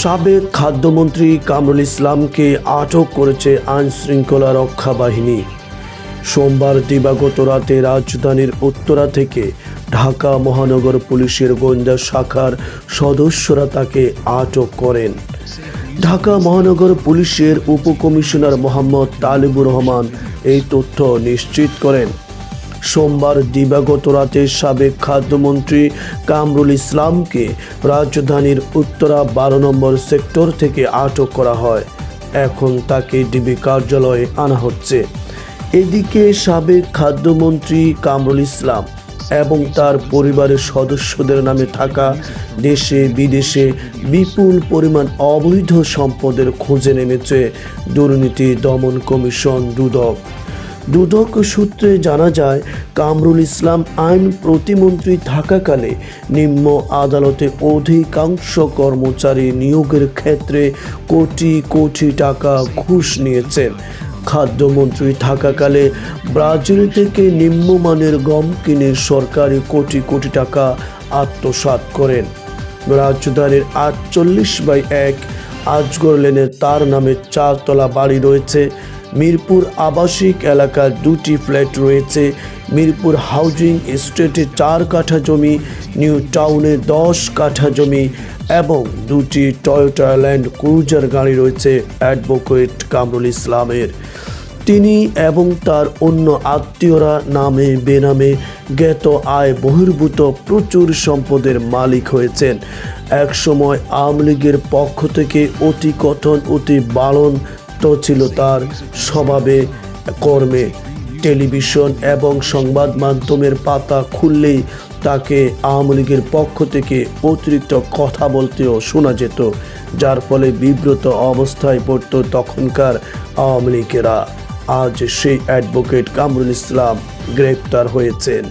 সাবেক খাদ্যমন্ত্রী কামরুল ইসলামকে আটক করেছে আইন শৃঙ্খলা রক্ষা বাহিনী। সোমবার দিবাগত রাতে রাজধানীর উত্তরা থেকে ঢাকা মহানগর পুলিশের গোয়েন্দা শাখার সদস্যরা তাকে আটক করেন। ঢাকা মহানগর পুলিশের উপকমিশনার মোহাম্মদ তালিবুর রহমান এই তথ্য নিশ্চিত করেন। সোমবার দিবাগত রাতে সাবেক খাদ্যমন্ত্রী কামরুল ইসলামকে রাজধানীর উত্তরা বারো নম্বর সেক্টর থেকে আটক করা হয়। এখন তাকে ডিবি কার্যালয়ে আনা হচ্ছে। এদিকে সাবেক খাদ্যমন্ত্রী কামরুল ইসলাম এবং তার পরিবারের সদস্যদের নামে থাকা দেশে বিদেশে বিপুল পরিমাণ অবৈধ সম্পদের খোঁজে নেমেছে দুর্নীতি দমন কমিশন দুদক। দুদক সূত্রে জানা যায়, কামরুল ইসলাম আইন প্রতিমন্ত্রী থাকাকালে নিম্ন আদালতে অধিকাংশ কর্মচারী নিয়োগের ক্ষেত্রে কোটি কোটি টাকা ঘুষ নিয়েছেন। খাদ্যমন্ত্রী থাকাকালে ব্রাজিল থেকে নিম্নমানের গম কিনে সরকারি কোটি কোটি টাকা আত্মসাৎ করেন। রাজধানীর আটচল্লিশ বাই এক আজগর লেনে তার নামে চারতলা বাড়ি রয়েছে। মিরপুর আবাসিক এলাকার দুটি ফ্ল্যাট রয়েছে। মিরপুর হাউজিং এস্টেটে চার কাঠা জমি, নিউ টাউনে দশ কাঠা জমি এবং দুটি টয়োটা ল্যান্ড ক্রুজার গাড়ি রয়েছে অ্যাডভোকেট কামরুল ইসলামের। তিনি এবং তার অন্য আত্মীয়রা নামে বেনামে জ্ঞাত আয় বহির্ভূত প্রচুর সম্পদের মালিক হয়েছেন। একসময় আওয়ামী লীগের পক্ষ থেকে অতি কথন অতি বাড়ন তো ছিল তার স্বভাবে। কর্মে টেলিভিশন এবং সংবাদ মাধ্যমের পাতা খুললেই তাকে আওয়ামী লীগের পক্ষ থেকে অতিরিক্ত কথা বলতেও শোনা যেত, যার ফলে বিব্রত অবস্থায় পড়ত তখনকার আওয়ামী লীগেরা। আজ সেই অ্যাডভোকেট কামরুল ইসলাম গ্রেপ্তার হয়েছেন।